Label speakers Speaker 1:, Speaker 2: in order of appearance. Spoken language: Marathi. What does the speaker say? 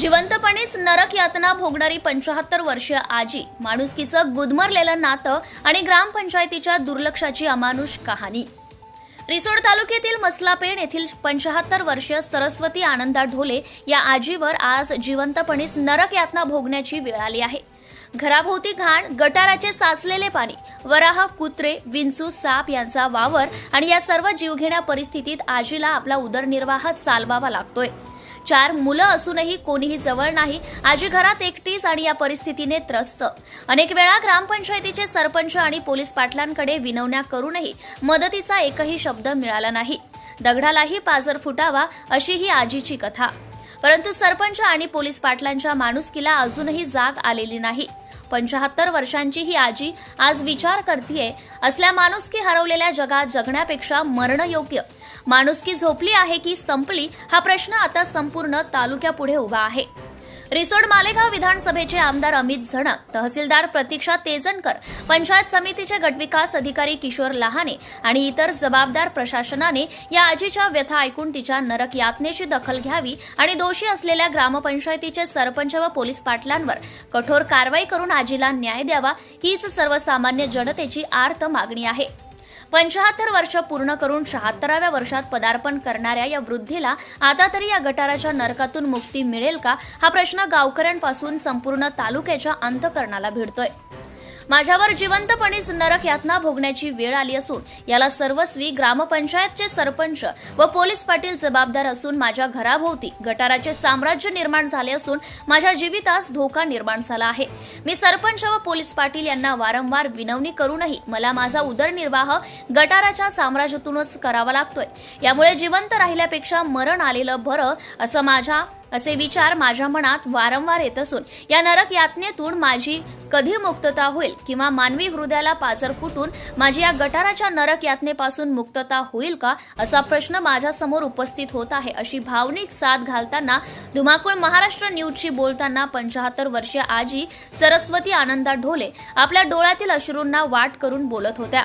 Speaker 1: जिवंतपणेच नरक यातना भोगणारी पंचाहत्तर वर्षीय आजी माणुसकीचं गुदमरलेलं नातं आणि ग्रामपंचायतीच्या दुर्लक्षाची अमानुष कहाणी. रिसोड तालुक्यातील मसलापेण येथील पंचाहत्तर वर्षीय सरस्वती आनंदा ढोले या आजीवर आज जिवंतपणीस नरक यातना भोगण्याची वेळ आली आहे. घराभोवती घाण गटाराचे साचलेले पाणी वराह कुत्रे विंचू साप यांचा वावर आणि या सर्व जीवघेण्या परिस्थितीत आजीला आपला उदरनिर्वाह चालवावा लागतोय. चार मुलं असूनही कोणीही जवळ नाही. आजी घरात एकटीच आणि या परिस्थितीने त्रस्त. अनेक वेळा ग्रामपंचायतीचे सरपंच आणि पोलीस पाटलांकडे विनवण्या करूनही मदतीचा एकही शब्द मिळाला नाही. दगडालाही पाजर फुटावा अशी ही आजीची कथा. परंतु सरपंच आणि पोलीस पाटलांच्या माणुसकीला अजूनही जाग आलेली नाही. पंचाहत्तर वर्षांची ही आजी आज विचार करतीये. असल्या माणुसकी हरवलेल्या जगात जगण्यापेक्षा मरण योग्य माणुसकी झोपली आहे की संपली हा प्रश्न आता संपूर्ण तालुक्यापुढे उभा आहे. रिसोड मालेगाव विधानसभेचे आमदार अमित झणक तहसीलदार प्रतीक्षा तेजनकर पंचायत समितीचे गटविकास अधिकारी किशोर लहाने आणि इतर जबाबदार प्रशासनाने या आजीच्या व्यथा ऐकून तिच्या नरक यातनेची दखल घ्यावी आणि दोषी असलेल्या ग्रामपंचायतीचे सरपंच व पोलीस पाटलांवर कठोर कारवाई करून आजीला न्याय द्यावा हीच सर्वसामान्य जनतेची आर्त मागणी आहे. पंचाहत्तर वर्ष पूर्ण करून शहात्तराव्या वर्षात पदार्पण करणाऱ्या या वृद्धीला आता तरी या गटाराच्या नरकातून मुक्ती मिळेल का? हा प्रश्न गावकऱ्यांपासून संपूर्ण तालुक्याच्या अंतकरणाला भिडतोय. माझ्यावर जिवंतपणेच नरक यातना भोगण्याची वेळ आली असून याला सर्वस्वी ग्रामपंचायतचे सरपंच व पोलीस पाटील जबाबदार असून माझ्या घराभोवती गटाराचे साम्राज्य निर्माण झाले असून माझ्या जीवितास धोका निर्माण झाला आहे. मी सरपंच व पोलीस पाटील यांना वारंवार विनवणी करूनही मला माझा उदरनिर्वाह गटाराच्या साम्राज्यातूनच करावा लागतोय. यामुळे जिवंत राहिल्यापेक्षा मरण आलेलं बरं असं माझ्या असे विचार माझ्या मनात वारंवार येत असून या नरक यातनेतून माझी कधी मुक्तता होईल किंवा मानवी हृदयाला पाझर फुटून माझी या गटाराच्या नरक यातनेपासून मुक्तता होईल का असा प्रश्न माझ्यासमोर उपस्थित होत आहे अशी भावनिक साथ घालताना धुमाकूळ महाराष्ट्र न्यूजशी बोलताना पंचाहत्तर वर्षीय आजी सरस्वती आनंदा ढोले आपल्या डोळ्यातील अश्रूंना वाट करून बोलत होत्या.